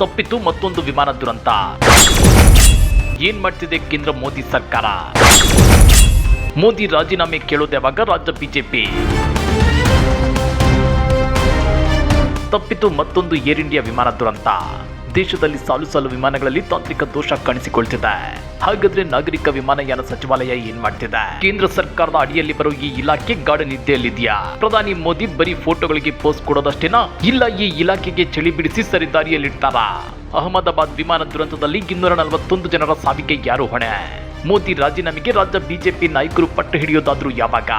ತಪ್ಪಿತು ಮತ್ತೊಂದು ವಿಮಾನ ದುರಂತ. ಏನ್ ಮಾಡ್ತಿದೆ ಕೇಂದ್ರ ಮೋದಿ ಸರ್ಕಾರ? ಮೋದಿ ರಾಜೀನಾಮೆ ಕೇಳೋದು ಯಾವಾಗ ರಾಜ್ಯ ಬಿಜೆಪಿ? ತಪ್ಪಿತು ಮತ್ತೊಂದು ಏರ್ ಇಂಡಿಯಾ ವಿಮಾನ ದುರಂತ. ದೇಶದಲ್ಲಿ ಸಾಲು ಸಾಲು ವಿಮಾನಗಳಲ್ಲಿ ತಾಂತ್ರಿಕ ದೋಷ ಕಾಣಿಸಿಕೊಳ್ತಿದೆ. ಹಾಗಾದ್ರೆ ನಾಗರಿಕ ವಿಮಾನಯಾನ ಸಚಿವಾಲಯ ಏನ್ ಮಾಡ್ತಿದೆ? ಕೇಂದ್ರ ಸರ್ಕಾರದ ಅಡಿಯಲ್ಲಿ ಬರೋ ಈ ಇಲಾಖೆ ಗಾಢ ನಿದ್ದೆಯಲ್ಲಿದೆಯಾ? ಪ್ರಧಾನಿ ಮೋದಿ ಬರೀ ಫೋಟೋಗಳಿಗೆ ಪೋಸ್ಟ್ ಕೊಡೋದಷ್ಟೇನಾ? ಇಲ್ಲ ಈ ಇಲಾಖೆಗೆ ಚಳಿ ಬಿಡಿಸಿ ಸರಿದಾರಿಯಲ್ಲಿಡ್ತಾರಾ? ಅಹಮದಾಬಾದ್ ವಿಮಾನ ದುರಂತದಲ್ಲಿ ಇನ್ನೂರ ನಲವತ್ತೊಂದು ಜನರ ಸಾವಿಗೆ ಯಾರು ಹೊಣೆ? ಮೋದಿ ರಾಜೀನಾಮೆಗೆ ರಾಜ್ಯ ಬಿಜೆಪಿ ನಾಯಕರು ಪಟ್ಟು ಹಿಡಿಯೋದಾದ್ರೂ ಯಾವಾಗ?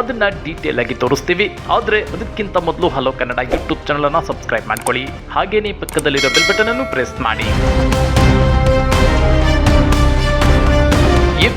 ಅದನ್ನ ಡೀಟೇಲ್ ಆಗಿ ತೋರಿಸ್ತೀವಿ. ಆದ್ರೆ ಅದಕ್ಕಿಂತ ಮೊದಲು ಹಲೋ ಕನ್ನಡ ಯೂಟ್ಯೂಬ್ ಚಾನಲ್ ಅನ್ನ ಸಬ್ಸ್ಕ್ರೈಬ್ ಮಾಡ್ಕೊಳ್ಳಿ. ಹಾಗೇನೇ ಪಕ್ಕದಲ್ಲಿರೋ ಬೆಲ್ ಬಟನ್ ಅನ್ನು ಪ್ರೆಸ್ ಮಾಡಿ.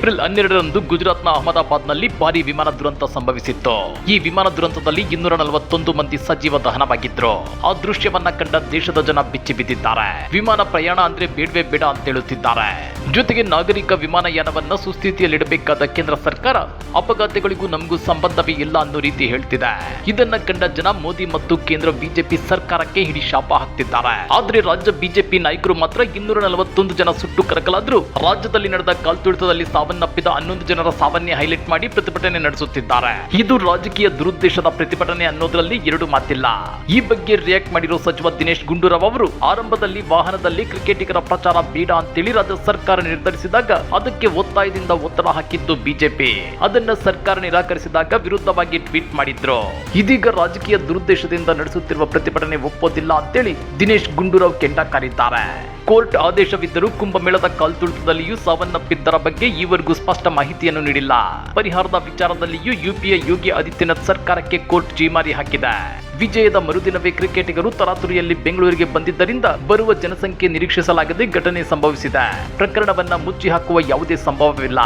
ಏಪ್ರಿಲ್ ಹನ್ನೆರಡರಂದು ಗುಜರಾತ್ನ ಅಹಮದಾಬಾದ್ನಲ್ಲಿ ಭಾರಿ ವಿಮಾನ ದುರಂತ ಸಂಭವಿಸಿತ್ತು. ಈ ವಿಮಾನ ದುರಂತದಲ್ಲಿ ಇನ್ನೂರ ನಲವತ್ತೊಂದು ಮಂದಿ ಸಜೀವ ದಹನವಾಗಿದ್ರು. ಆ ದೃಶ್ಯವನ್ನ ಕಂಡ ದೇಶದ ಜನ ಬಿಚ್ಚಿ ಬಿದ್ದಿದ್ದಾರೆ. ವಿಮಾನ ಪ್ರಯಾಣ ಅಂದ್ರೆ ಬೇಡವೇ ಬೇಡ ಅಂತ ಹೇಳುತ್ತಿದ್ದಾರೆ. ಜೊತೆಗೆ ನಾಗರಿಕ ವಿಮಾನಯಾನವನ್ನ ಸುಸ್ಥಿತಿಯಲ್ಲಿಡಬೇಕಾದ ಕೇಂದ್ರ ಸರ್ಕಾರ ಅಪಘಾತಗಳಿಗೂ ನಮಗೂ ಸಂಬಂಧವೇ ಇಲ್ಲ ಅನ್ನೋ ರೀತಿ ಹೇಳ್ತಿದೆ. ಇದನ್ನ ಕಂಡ ಜನ ಮೋದಿ ಮತ್ತು ಕೇಂದ್ರ ಬಿಜೆಪಿ ಸರ್ಕಾರಕ್ಕೆ ಹಿಡಿ ಶಾಪ ಹಾಕ್ತಿದ್ದಾರೆ. ಆದ್ರೆ ರಾಜ್ಯ ಬಿಜೆಪಿ ನಾಯಕರು ಮಾತ್ರ ಇನ್ನೂರ ನಲವತ್ತೊಂದು ಜನ ಸುಟ್ಟು ಕರಕಲಾದ್ರೂ ರಾಜ್ಯದಲ್ಲಿ ನಡೆದ ಕಾಲ್ತುಳಿತದಲ್ಲಿ ಸಾವನ್ನಪ್ಪಿದ ಹನ್ನೊಂದು ಜನರ ಸಾವನ್ನೇ ಹೈಲೈಟ್ ಮಾಡಿ ಪ್ರತಿಭಟನೆ ನಡೆಸುತ್ತಿದ್ದಾರೆ. ಇದು ರಾಜಕೀಯ ದುರುದ್ದೇಶದ ಪ್ರತಿಭಟನೆ ಅನ್ನೋದರಲ್ಲಿ ಎರಡು ಮಾತಿಲ್ಲ. ಈ ಬಗ್ಗೆ ರಿಯಾಕ್ಟ್ ಮಾಡಿರೋ ಸಚಿವ ದಿನೇಶ್ ಗುಂಡೂರಾವ್ ಅವರು, ಆರಂಭದಲ್ಲಿ ವಾಹನದಲ್ಲಿ ಕ್ರಿಕೆಟಿಗರ ಪ್ರಚಾರ ಬೇಡ ಅಂತೇಳಿ ರಾಜ್ಯ ಸರ್ಕಾರ ನಿರ್ಧರಿಸಿದಾಗ ಅದಕ್ಕೆ ಒತ್ತಾಯದಿಂದ ಒತ್ತಡ ಹಾಕಿದ್ದು ಬಿಜೆಪಿ. ಅದನ್ನ ಸರ್ಕಾರ ನಿರಾಕರಿಸಿದಾಗ ವಿರುದ್ಧವಾಗಿ ಟ್ವೀಟ್ ಮಾಡಿದ್ರು. ಇದೀಗ ರಾಜಕೀಯ ದುರುದ್ದೇಶದಿಂದ ನಡೆಸುತ್ತಿರುವ ಪ್ರತಿಭಟನೆ ಒಪ್ಪೋದಿಲ್ಲ ಅಂತೇಳಿ ದಿನೇಶ್ ಗುಂಡೂರಾವ್ ಕೆಂಡ ಕಾರಿದ್ದಾರೆ ಕೋರ್ಟ್ ಆದೇಶವಿದ್ದರೂ ಕುಂಭಮೇಳದ ಕಾಲ್ತುಳಿತದಲ್ಲಿಯೂ ಸಾವನ್ನಪ್ಪಿದ್ದರ ಬಗ್ಗೆ ಈವರೆಗೂ ಸ್ಪಷ್ಟ ಮಾಹಿತಿಯನ್ನು ನೀಡಿಲ್ಲ. ಪರಿಹಾರದ ವಿಚಾರದಲ್ಲಿಯೂ ಯುಪಿಎ ಯೋಗಿ ಆದಿತ್ಯನಾಥ್ ಸರ್ಕಾರಕ್ಕೆ ಕೋರ್ಟ್ ಜೀಮಾರಿ ಹಾಕಿದೆ. ವಿಜಯದ ಮರುದಿನವೇ ಕ್ರಿಕೆಟಿಗರು ತರಾತುರಿಯಲ್ಲಿ ಬೆಂಗಳೂರಿಗೆ ಬಂದಿದ್ದರಿಂದ ಬರುವ ಜನಸಂಖ್ಯೆ ನಿರೀಕ್ಷಿಸಲಾಗದೆ ಘಟನೆ ಸಂಭವಿಸಿದೆ. ಪ್ರಕರಣವನ್ನ ಮುಚ್ಚಿ ಹಾಕುವ ಯಾವುದೇ ಸಂಭವವಿಲ್ಲ.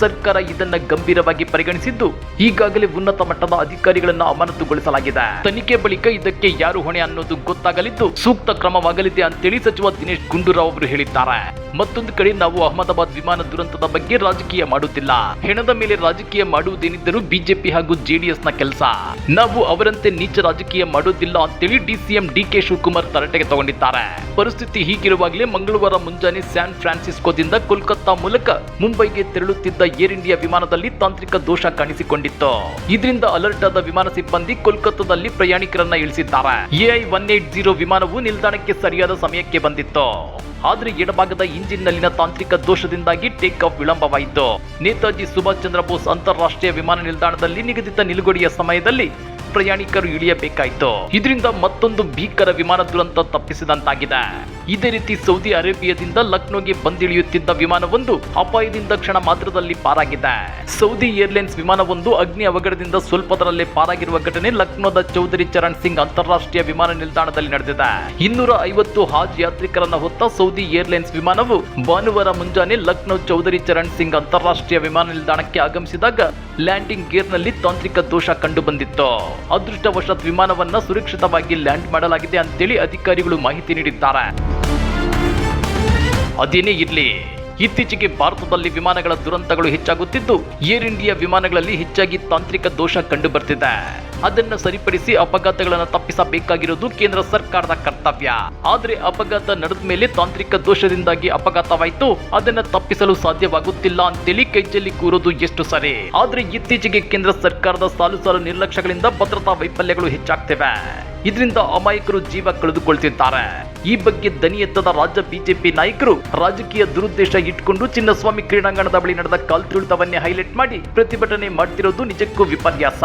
ಸರ್ಕಾರ ಇದನ್ನ ಗಂಭೀರವಾಗಿ ಪರಿಗಣಿಸಿದ್ದು ಈಗಾಗಲೇ ಉನ್ನತ ಮಟ್ಟದ ಅಧಿಕಾರಿಗಳನ್ನ ಅಮಾನತುಗೊಳಿಸಲಾಗಿದೆ. ತನಿಖೆ ಬಳಿಕ ಇದಕ್ಕೆ ಯಾರು ಹೊಣೆ ಅನ್ನೋದು ಗೊತ್ತಾಗಲಿದ್ದು ಸೂಕ್ತ ಕ್ರಮವಾಗಲಿದೆ ಅಂತೇಳಿ ಸಚಿವ ದಿನೇಶ್ ಗುಂಡೂರಾವ್ ಅವರು ಹೇಳಿದ್ದಾರೆ. ಮತ್ತೊಂದು ಕಡೆ ನಾವು ಅಹಮದಾಬಾದ್ ವಿಮಾನ ದುರಂತದ ಬಗ್ಗೆ ರಾಜಕೀಯ ಮಾಡುತ್ತಿಲ್ಲ. ಹೆಣದ ಮೇಲೆ ರಾಜಕೀಯ ಮಾಡುವುದೇನಿದ್ದರೂ ಬಿಜೆಪಿ ಹಾಗೂ ಜೆಡಿಎಸ್ನ ಕೆಲಸ. ನಾವು ಅವರಂತೆ ನೀಚ ರಾಜಕೀಯ ಮಾಡೋದಿಲ್ಲ ಅಂತೇಳಿ ಡಿಸಿಎಂ ಡಿ ಕೆ ಶಿವಕುಮಾರ್ ತರಟೆಗೆ ತಗೊಂಡಿದ್ದಾರೆ. ಪರಿಸ್ಥಿತಿ ಹೀಗಿರುವಾಗಲೇ ಮಂಗಳವಾರ ಮುಂಜಾನೆ ಸ್ಯಾನ್ ಫ್ರಾನ್ಸಿಸ್ಕೋದಿಂದ ಕೋಲ್ಕತ್ತಾ ಮೂಲಕ ಮುಂಬೈಗೆ ತೆರಳುತ್ತಿದ್ದ ಏರ್ ಇಂಡಿಯಾ ವಿಮಾನದಲ್ಲಿ ತಾಂತ್ರಿಕ ದೋಷ ಕಾಣಿಸಿಕೊಂಡಿತ್ತು. ಇದರಿಂದ ಅಲರ್ಟ್ ಆದ ವಿಮಾನ ಸಿಬ್ಬಂದಿ ಕೋಲ್ಕತ್ತಾದಲ್ಲಿ ಪ್ರಯಾಣಿಕರನ್ನ ಇಳಿಸಿದ್ದಾರೆ. ಎಐ ಒನ್ ಏಟ್ ಜೀರೋ ವಿಮಾನವು ನಿಲ್ದಾಣಕ್ಕೆ ಸರಿಯಾದ ಸಮಯಕ್ಕೆ ಬಂದಿತ್ತು. ಆದ್ರೆ ಎಡಭಾಗದ ಇಂಜಿನ್ನಲ್ಲಿನ ತಾಂತ್ರಿಕ ದೋಷದಿಂದಾಗಿ ಟೇಕ್ ಆಫ್ ವಿಳಂಬವಾಯಿತು. ನೇತಾಜಿ ಸುಭಾಷ್ ಚಂದ್ರ ಬೋಸ್ ಅಂತಾರಾಷ್ಟ್ರೀಯ ವಿಮಾನ ನಿಲ್ದಾಣದಲ್ಲಿ ನಿಗದಿತ ನಿಲುಗಡೆಯ ಸಮಯದಲ್ಲಿ ಪ್ರಯಾಣಿಕರು ಇಳಿಯಬೇಕಾಯಿತು. ಇದರಿಂದ ಮತ್ತೊಂದು ಭೀಕರ ವಿಮಾನ ದುರಂತ ತಪ್ಪಿಸಿದಂತಾಗಿದೆ. ಇದೇ ರೀತಿ ಸೌದಿ ಅರೇಬಿಯಾದಿಂದ ಲಕ್ನೋಗೆ ಬಂದಿಳಿಯುತ್ತಿದ್ದ ವಿಮಾನವೊಂದು ಅಪಾಯದಿಂದ ಕ್ಷಣ ಮಾತ್ರದಲ್ಲಿ ಪಾರಾಗಿದೆ. ಸೌದಿ ಏರ್ಲೈನ್ಸ್ ವಿಮಾನವೊಂದು ಅಗ್ನಿ ಅವಘಡದಿಂದ ಸ್ವಲ್ಪದರಲ್ಲೇ ಪಾರಾಗಿರುವ ಘಟನೆ ಲಕ್ನೋದ ಚೌಧರಿ ಚರಣ್ ಸಿಂಗ್ ಅಂತಾರಾಷ್ಟ್ರೀಯ ವಿಮಾನ ನಿಲ್ದಾಣದಲ್ಲಿ ನಡೆದಿದೆ. ಇನ್ನೂರ ಐವತ್ತು ಹಾಜ್ ಯಾತ್ರಿಕರನ್ನ ಹೊತ್ತ ಸೌದಿ ಏರ್ಲೈನ್ಸ್ ವಿಮಾನವು ಭಾನುವಾರ ಮುಂಜಾನೆ ಲಕ್ನೋ ಚೌಧರಿ ಚರಣ್ ಸಿಂಗ್ ಅಂತಾರಾಷ್ಟ್ರೀಯ ವಿಮಾನ ನಿಲ್ದಾಣಕ್ಕೆ ಆಗಮಿಸಿದಾಗ ಲ್ಯಾಂಡಿಂಗ್ ಗೇರ್ನಲ್ಲಿ ತಾಂತ್ರಿಕ ದೋಷ ಕಂಡು ಬಂದಿತ್ತು ಅದೃಷ್ಟವಶಾತ್ ವಿಮಾನವನ್ನ ಸುರಕ್ಷಿತವಾಗಿ ಲ್ಯಾಂಡ್ ಮಾಡಲಾಗಿದೆ ಅಂತೇಳಿ ಅಧಿಕಾರಿಗಳು ಮಾಹಿತಿ ನೀಡಿದ್ದಾರೆ. ಅದೇನೇ ಇರಲಿ, ಇತ್ತೀಚೆಗೆ ಭಾರತದಲ್ಲಿ ವಿಮಾನಗಳ ದುರಂತಗಳು ಹೆಚ್ಚಾಗುತ್ತಿದ್ದು ಏರ್ ಇಂಡಿಯಾ ವಿಮಾನಗಳಲ್ಲಿ ಹೆಚ್ಚಾಗಿ ತಾಂತ್ರಿಕ ದೋಷ ಕಂಡು ಬರ್ತಿದೆ ಅದನ್ನ ಸರಿಪಡಿಸಿ ಅಪಘಾತಗಳನ್ನು ತಪ್ಪಿಸಬೇಕಾಗಿರೋದು ಕೇಂದ್ರ ಸರ್ಕಾರದ ಕರ್ತವ್ಯ. ಆದರೆ ಅಪಘಾತ ನಡೆದ ಮೇಲೆ ತಾಂತ್ರಿಕ ದೋಷದಿಂದಾಗಿ ಅಪಘಾತವಾಯಿತು. ಅದನ್ನು ತಪ್ಪಿಸಲು ಸಾಧ್ಯವಾಗುತ್ತಿಲ್ಲ ಅಂತೇಳಿ ಕೈಚಲ್ಲಿ ಕೂರೋದು ಎಷ್ಟು ಸರಿ. ಆದರೆ ಇತ್ತೀಚೆಗೆ ಕೇಂದ್ರ ಸರ್ಕಾರದ ಸಾಲು ಸಾಲು ನಿರ್ಲಕ್ಷ್ಯಗಳಿಂದ ಭದ್ರತಾ ವೈಫಲ್ಯಗಳು ಹೆಚ್ಚಾಗ್ತಿವೆ. ಇದರಿಂದ ಅಮಾಯಕರು ಜೀವ ಕಳೆದುಕೊಳ್ತಿದ್ದಾರೆ. ಈ ಬಗ್ಗೆ ದನಿ ಎತ್ತದ ರಾಜ್ಯ ಬಿಜೆಪಿ ನಾಯಕರು ರಾಜಕೀಯ ದುರುದ್ದೇಶ ಇಟ್ಕೊಂಡು ಚಿನ್ನಸ್ವಾಮಿ ಕ್ರೀಡಾಂಗಣದ ಬಳಿ ನಡೆದ ಕಾಲ್ತುಳಿತವನ್ನೇ ಹೈಲೈಟ್ ಮಾಡಿ ಪ್ರತಿಭಟನೆ ಮಾಡ್ತಿರೋದು ನಿಜಕ್ಕೂ ವಿಪರ್ಯಾಸ.